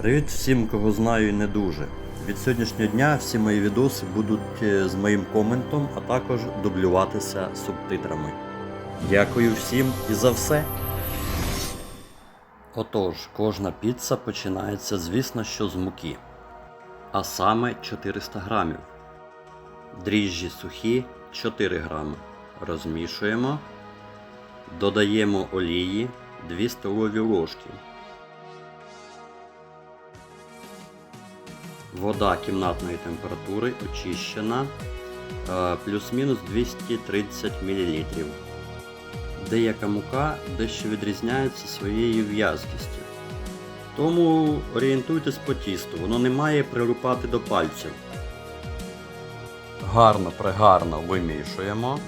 Привіт всім, кого знаю і не дуже. Від сьогоднішнього дня всі мої відоси будуть е, з моїм коментом, а також дублюватися субтитрами. Дякую всім і за все. Отож, кожна піца починається, звісно, що з муки. А саме 400 грамів. Дріжджі сухі 4 грами. Розмішуємо. Додаємо олії 2 столові ложки. Вода кімнатної температури очищена е, плюс-мінус 230 мл. Деяка мука дещо відрізняється своєю в'язкістю. Тому орієнтуйтесь по тісту, воно не має прилипати до пальців. Гарно пригарно вимішуємо.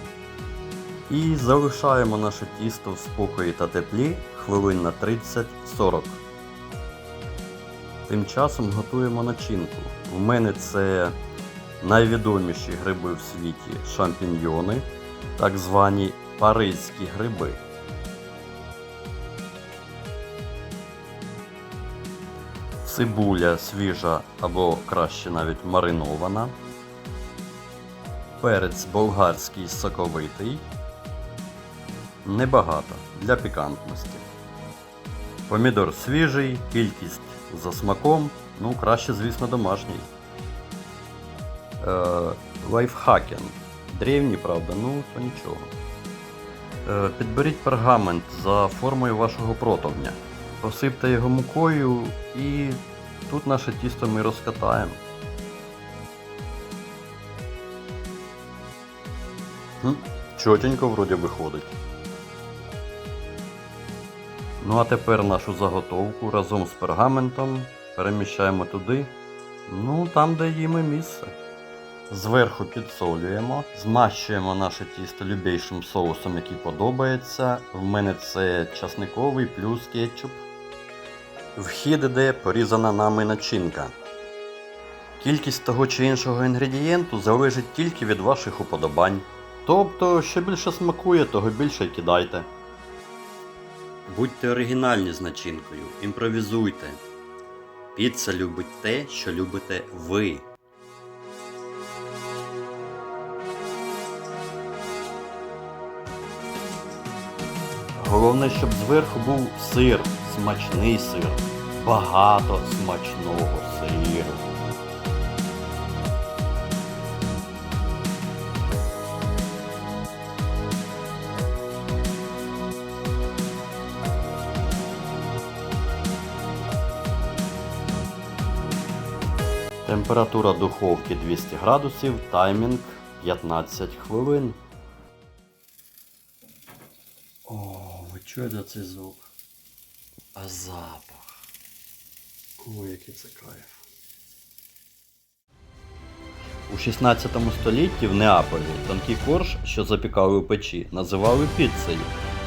І залишаємо наше тісто в спокої та теплі хвилин на 30-40. Тим часом готуємо начинку. У мене це найвідоміші гриби в світі шампіньйони, так звані паризькі гриби. Цибуля свіжа або краще навіть маринована. Перець болгарський соковитий. Небагато для пікантності. Помідор свіжий, кількість за смаком, ну краще, звісно, домашній. Е, лайфхакен. Древній, правда, ну то нічого. Е, підберіть пергамент за формою вашого противня. Посипте його мукою і тут наше тісто ми розкатаємо. Хм, чотенько вроді виходить. Ну а тепер нашу заготовку разом з пергаментом переміщаємо туди, ну там, де їм і місце. Зверху підсолюємо, змащуємо наше тісто любейшим соусом, який подобається. В мене це часниковий плюс кетчуп. Вхід іде порізана нами начинка. Кількість того чи іншого інгредієнту залежить тільки від ваших уподобань. Тобто, що більше смакує, того більше кидайте. Будьте оригінальні з начинкою, імпровізуйте. Піца любить те, що любите ви. Головне, щоб зверху був сир, смачний сир, багато смачного сиру. Температура духовки 200 градусів, таймінг 15 хвилин. О, ви чуєте цей звук? А запах. Ой, який це кайф. У 16 столітті в Неаполі тонкий корж, що запікали у печі, називали піцею.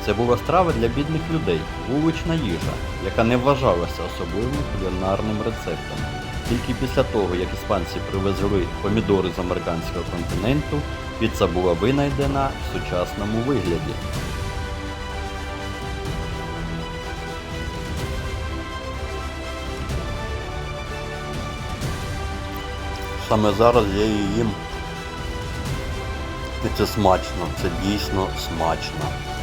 Це була страва для бідних людей, вулична їжа, яка не вважалася особливим кулінарним рецептом. Тільки після того, як іспанці привезли помідори з американського континенту, піца була винайдена в сучасному вигляді. Саме зараз я її їм. І це смачно, це дійсно смачно.